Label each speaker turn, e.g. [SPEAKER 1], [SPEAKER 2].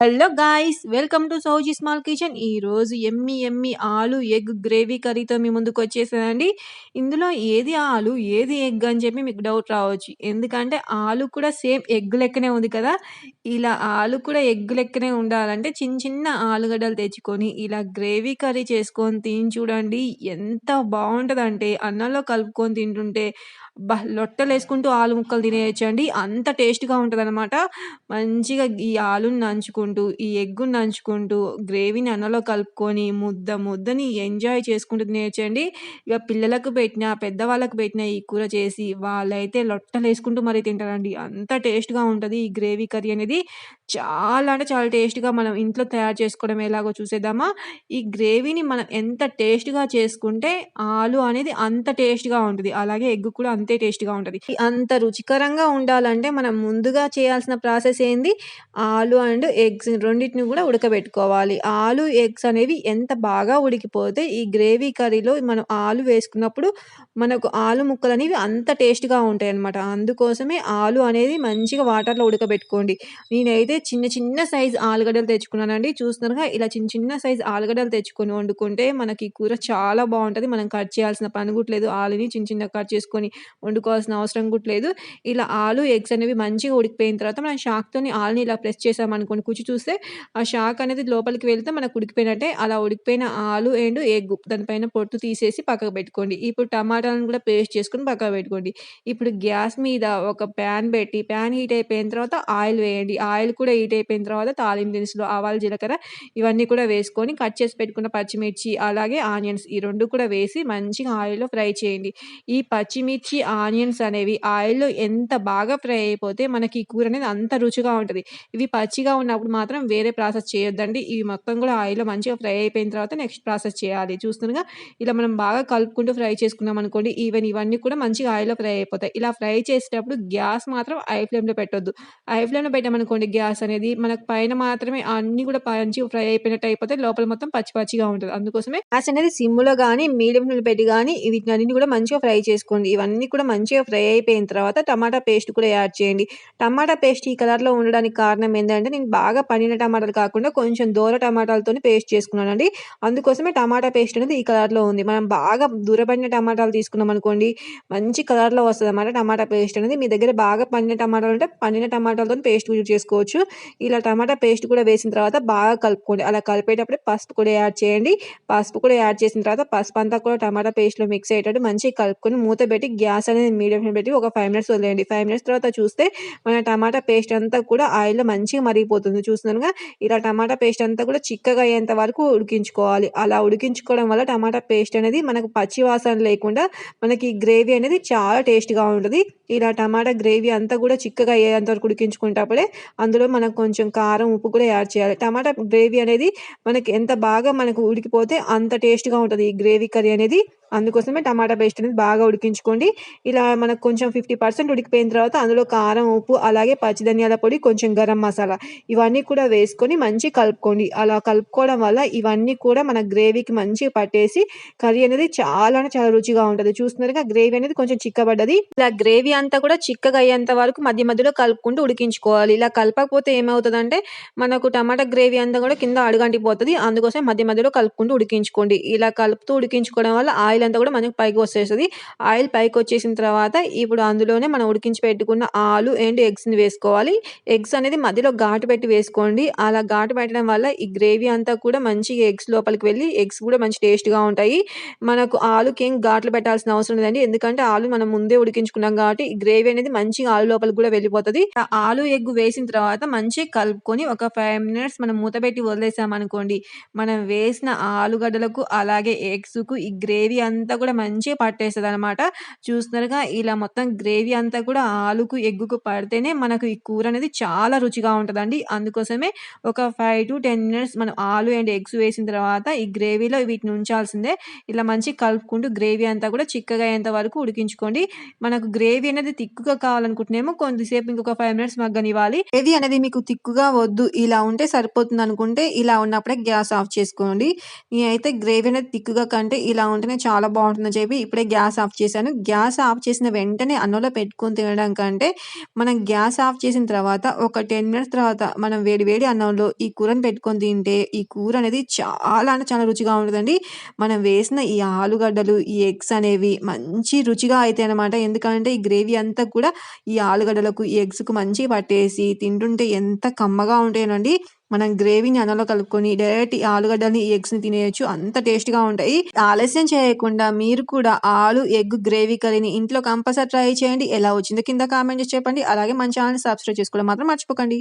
[SPEAKER 1] Hello guys welcome to Souji small kitchen. ఈరోజు ఎమ్మి ఎమ్మి ఆలు ఎగ్ గ్రేవీ కర్రీతో మీ ముందుకు వచ్చేసానండి ఇందులో ఏది ఆలు ఏది ఎగ్ అని చెప్పి మీకు డౌట్ రావచ్చు. ఎందుకంటే ఆలు కూడా సేమ్ ఎగ్ లెక్కనే ఉంది కదా. ఇలా ఆలు కూడా ఎగ్ లెక్కనే ఉండాలంటే చిన్న చిన్న ఆలుగడ్డలు తెచ్చుకొని ఇలా గ్రేవీ కర్రీ చేసుకొని తిని చూడండి. ఎంత బాగుంటుందంటే అన్నంలో కలుపుకొని తింటుంటే లొట్టలు వేసుకుంటూ ఆలు ముక్కలు తినేయచ్చండి. అంత టేస్ట్గా ఉంటుంది అనమాట మంచిగా ఈ ఆలుని నంచుకుంటూ ఈ ఎగ్గుని నంచుకుంటూ గ్రేవీని అన్నంలో కలుపుకొని ముద్ద ముద్దని ఎంజాయ్ చేసుకుంటూ నేర్చండి ఇక పిల్లలకు పెట్టిన పెద్దవాళ్ళకి పెట్టిన ఈ కూర చేసి వాళ్ళైతే లొట్టలేసుకుంటూ మరీ తింటారండి. అంత టేస్ట్గా ఉంటుంది ఈ గ్రేవీ కర్రీ అనేది. చాలా అంటే చాలా టేస్ట్గా మనం ఇంట్లో తయారు చేసుకోవడం ఎలాగో చూసేద్దామా. ఈ గ్రేవీని మనం ఎంత టేస్ట్గా చేసుకుంటే ఆలు అనేది అంత టేస్ట్గా ఉంటుంది. అలాగే ఎగ్ కూడా అంతే టేస్ట్గా ఉంటుంది. అంత రుచికరంగా ఉండాలంటే మనం ముందుగా చేయాల్సిన ప్రాసెస్ ఏంది? ఆలు అండ్ ఎగ్ ఎగ్స్ రెండింటిని కూడా ఉడకబెట్టుకోవాలి. ఆలు ఎగ్స్ అనేవి ఎంత బాగా ఉడికిపోతే ఈ గ్రేవీ కర్రీలో మనం ఆలు వేసుకున్నప్పుడు మనకు ఆలు ముక్కలు అనేవి అంత టేస్ట్గా ఉంటాయి అనమాట అందుకోసమే ఆలు అనేది మంచిగా వాటర్లో ఉడకబెట్టుకోండి. నేనైతే చిన్న చిన్న సైజ్ ఆలుగడ్డలు తెచ్చుకున్నానండి. చూస్తున్నారుగా ఇలా చిన్న చిన్న సైజ్ ఆలుగడ్డలు తెచ్చుకొని వండుకుంటే మనకి కూర చాలా బాగుంటుంది. మనం కట్ చేయాల్సిన పని కూడా లేదు. ఆలుని చిన్న చిన్న కట్ చేసుకొని వండుకోవాల్సిన అవసరం కూడా లేదు. ఇలా ఆలు ఎగ్స్ అనేవి మంచిగా ఉడికిపోయిన తర్వాత మనం షాక్తోని ఆలుని ఇలా ప్రెస్ చేసామనుకోండి కుచి చూస్తే ఆ షాక్ అనేది లోపలికి వెళ్తే మనకు ఉడికిపోయినట్టే. అలా ఉడికిపోయిన ఆలు అండ్ ఎగ్ దానిపైన పొట్టు తీసేసి పక్కకు పెట్టుకోండి. ఇప్పుడు టమాటాలను కూడా పేస్ట్ చేసుకుని పక్కకు పెట్టుకోండి. ఇప్పుడు గ్యాస్ మీద ఒక ప్యాన్ పెట్టి ప్యాన్ హీట్ అయిపోయిన తర్వాత ఆయిల్ వేయండి. ఆయిల్ కూడా హీట్ అయిపోయిన తర్వాత తాలింపు దినుసులు ఆవాలు జీలకర్ర ఇవన్నీ కూడా వేసుకొని కట్ చేసి పెట్టుకున్న పచ్చిమిర్చి అలాగే ఆనియన్స్ ఈ రెండు కూడా వేసి మంచిగా ఆయిల్లో ఫ్రై చేయండి. ఈ పచ్చిమిర్చి ఆనియన్స్ అనేవి ఆయిల్లో ఎంత బాగా ఫ్రై అయిపోతే మనకి ఈ కూర అనేది అంత రుచిగా ఉంటుంది. ఇవి పచ్చిగా ఉన్నప్పుడు మాత్రం వేరే ప్రాసెస్ చేయొద్దండి. ఇవి మొత్తం కూడా ఆయిల్లో మంచిగా ఫ్రై అయిపోయిన తర్వాత నెక్స్ట్ ప్రాసెస్ చేయాలి. చూస్తుండగా ఇలా మనం బాగా కలుపుకుంటూ ఫ్రై చేసుకున్నాం అనుకోండి ఈవెన్ ఇవన్నీ కూడా మంచిగా ఆయిల్లో ఫ్రై అయిపోతాయి. ఇలా ఫ్రై చేసేటప్పుడు గ్యాస్ మాత్రం ఐ ఫ్లేమ్లో పెట్టొద్దు. ఐ ఫ్లేమ్లో పెట్టామనుకోండి గ్యాస్ అనేది మనకు పైన మాత్రమే అన్ని కూడా మంచిగా ఫ్రై అయిపోయినట్టు అయిపోతే లోపల మొత్తం పచ్చి పచ్చిగా ఉంటుంది. అందుకోసమే గ్యాస్ అనేది సిమ్లో కానీ మీడియం మీడియంలో పెట్టి కానీ వీటిని కూడా మంచిగా ఫ్రై చేసుకోండి. ఇవన్నీ కూడా మంచిగా ఫ్రై అయిపోయిన తర్వాత టమాటా పేస్ట్ కూడా యాడ్ చేయండి. టమాటా పేస్ట్ ఈ కలర్లో ఉండడానికి కారణం ఏంటంటే నేను బాగా పండిన టమాటాలు కాకుండా కొంచెం దూర టమాటాలతో పేస్ట్ చేసుకున్నానండి. అందుకోసమే టమాటా పేస్ట్ అనేది ఈ కలర్లో ఉంది. మనం బాగా దూరపడిన టమాటాలు తీసుకున్నాం అనుకోండి మంచి కలర్లో వస్తుంది అన్నమాట టమాటా పేస్ట్ అనేది. మీ దగ్గర బాగా పండిన టమాటాలు ఉంటే పండిన టమాటాలతో పేస్ట్ యూజ్ చేసుకోవచ్చు. ఇలా టమాటా పేస్ట్ కూడా వేసిన తర్వాత బాగా కలుపుకోండి. అలా కలిపేటప్పుడే పసుపు కూడా యాడ్ చేయండి. పసుపు కూడా యాడ్ చేసిన తర్వాత పసుపు అంతా కూడా టమాటా పేస్ట్లో మిక్స్ అయ్యేటట్టు మంచిగా కలుపుకొని మూత పెట్టి గ్యాస్ అనేది మీడియం పెట్టి ఒక ఫైవ్ మినిట్స్ వదిలేయండి. ఫైవ్ మినిట్స్ తర్వాత చూస్తే మన టమాటా పేస్ట్ అంతా కూడా ఆయిల్లో మంచిగా మరిగిపోతుంది. చూస్తున్నారుగా ఇలా టమాటా పేస్ట్ అంతా కూడా చిక్కగా అయ్యేంత వరకు ఉడికించుకోవాలి. అలా ఉడికించుకోవడం వల్ల టమాటా పేస్ట్ అనేది మనకు పచ్చి వాసన లేకుండా మనకి గ్రేవీ అనేది చాలా టేస్ట్గా ఉంటుంది. ఇలా టమాటా గ్రేవీ అంతా కూడా చిక్కగా అయ్యేంత వరకు ఉడికించుకునేటప్పుడే అందులో మనకు కొంచెం కారం ఉప్పు కూడా యాడ్ చేయాలి. టమాటా గ్రేవీ అనేది మనకి ఎంత బాగా మనకు ఉడికిపోతే అంత టేస్ట్గా ఉంటుంది ఈ గ్రేవీ కర్రీ అనేది. అందుకోసమే టమాటా పేస్ట్ అనేది బాగా ఉడికించుకోండి. ఇలా మనకు కొంచెం ఫిఫ్టీ పర్సెంట్ ఉడికిపోయిన తర్వాత అందులో కారం ఉప్పు అలాగే పచ్చి ధనియాల పొడి కొంచెం గరం మసాలా ఇవన్నీ కూడా వేసుకొని మంచి కలుపుకోండి. అలా కలుపుకోవడం వల్ల ఇవన్నీ కూడా మన గ్రేవీకి మంచిగా పట్టేసి కర్రీ అనేది చాలా చాలా రుచిగా ఉంటుంది. చూస్తున్నారుగా గ్రేవీ అనేది కొంచెం చిక్కబడ్డది. ఇలా గ్రేవీ అంతా కూడా చిక్కగా అయ్యేంత వరకు మధ్య మధ్యలో కలుపుకుంటూ ఉడికించుకోవాలి. ఇలా కలపకపోతే ఏమవుతుందంటే మనకు టమాటా గ్రేవీ అంతా కూడా కింద అడుగంటిపోతుంది. అందుకోసం మధ్య మధ్యలో కలుపుకుంటూ ఉడికించుకోండి. ఇలా కలుపుతూ ఉడికించుకోవడం వల్ల ఆయిల్ అంతా కూడా మనకు పైకి వచ్చేస్తుంది. ఆయిల్ పైకి వచ్చేసిన తర్వాత ఇప్పుడు అందులోనే మనం ఉడికించి పెట్టుకున్న ఆలు అండ్ ఎగ్స్ని వేసుకోవాలి. ఎగ్స్ అనేది మధ్యలో ఘాటు పెట్టి వేసుకోండి. అలా ఘాటు పెట్టడం వల్ల ఈ గ్రేవీ అంతా కూడా మంచిగా ఎగ్స్ లోపలికి వెళ్ళి ఎగ్స్ కూడా మంచి టేస్ట్గా ఉంటాయి. మనకు ఆలుకి ఏం ఘాట్లు పెట్టాల్సిన అవసరం లేదండి. ఎందుకంటే ఆలు మనం ముందే ఉడికించుకున్నాం కాబట్టి గ్రేవీ అనేది మంచిగా ఆలు లోపలికి కూడా వెళ్ళిపోతుంది. ఆలు ఎగ్ వేసిన తర్వాత మంచిగా కలుపుకొని ఒక ఫైవ్ మినిట్స్ మనం మూత పెట్టి వదిలేసాం అనుకోండి మనం వేసిన ఆలుగడ్డలకు అలాగే ఎగ్స్కు ఈ గ్రేవీ అంతా కూడా మంచిగా పట్టేస్తుంది అనమాట చూస్తున్నారుగా ఇలా మొత్తం గ్రేవీ అంతా కూడా ఆలుకు ఎగ్గుకు పడితేనే మనకు ఈ కూర అనేది చాలా రుచిగా ఉంటుందండి. అందుకోసమే ఒక ఫైవ్ టు టెన్ మినిట్స్ మనం ఆలు అండ్ ఎగ్స్ వేసిన తర్వాత ఈ గ్రేవీలో వీటిని ఉంచాల్సిందే. ఇలా మంచి కలుపుకుంటూ గ్రేవీ అంతా కూడా చిక్కగా అయ్యేంత వరకు ఉడికించుకోండి. మనకు గ్రేవీ అనేది అనేది థిక్‌గా కావాలనుకుంటున్నామో కొద్దిసేపు ఇంకొక ఫైవ్ మినిట్స్ మగ్గనివ్వాలి. గ్రేవీ అనేది మీకు థిక్‌గా వద్దు ఇలా ఉంటే సరిపోతుంది అనుకుంటే ఇలా ఉన్నప్పుడే గ్యాస్ ఆఫ్ చేసుకోండి. నేనైతే గ్రేవీ అనేది థిక్‌గా కంటే ఇలా ఉంటేనే చాలా బాగుంటుందని చెప్పి ఇప్పుడే గ్యాస్ ఆఫ్ చేశాను. గ్యాస్ ఆఫ్ చేసిన వెంటనే అన్నంలో పెట్టుకొని తినడం కంటే మనం గ్యాస్ ఆఫ్ చేసిన తర్వాత ఒక 10 మినిట్స్ తర్వాత మనం వేడి వేడి అన్నంలో ఈ కూరని పెట్టుకొని తింటే ఈ కూర అనేది చాలా అంటే చాలా రుచిగా ఉంటుందండి మనం వేసిన ఈ ఆలుగడ్డలు, ఈ ఎగ్స్ అనేవి మంచి రుచిగా అయితాయన్నమాట. ఎందుకంటే ఈ గ్రేవీ అంతా కూడా ఈ ఆలుగడ్డలకు, ఈ ఎగ్స్‌కు మంచి పట్టేసి తింటుంటే ఎంత కమ్మగా ఉంటాయనండి మనం గ్రేవీని అన్నంలో కలుపుకొని డైరెక్ట్ ఈ ఆలుగడ్డలని, ఈ ఎగ్స్‌ని తినేయొచ్చు. అంత టేస్ట్‌గా ఉంటాయి. ఆలస్యం చేయకుండా మీరు కూడా ఆలు, ఎగ్ గ్రేవీ కర్రీని ఇంట్లో కంపల్సరీ ట్రై చేయండి. ఎలా వచ్చిందో కింద కామెంట్ చేసి చెప్పండి. అలాగే మన ఛానల్ సబ్స్క్రైబ్ చేసుకోవడం మాత్రం మర్చిపోకండి.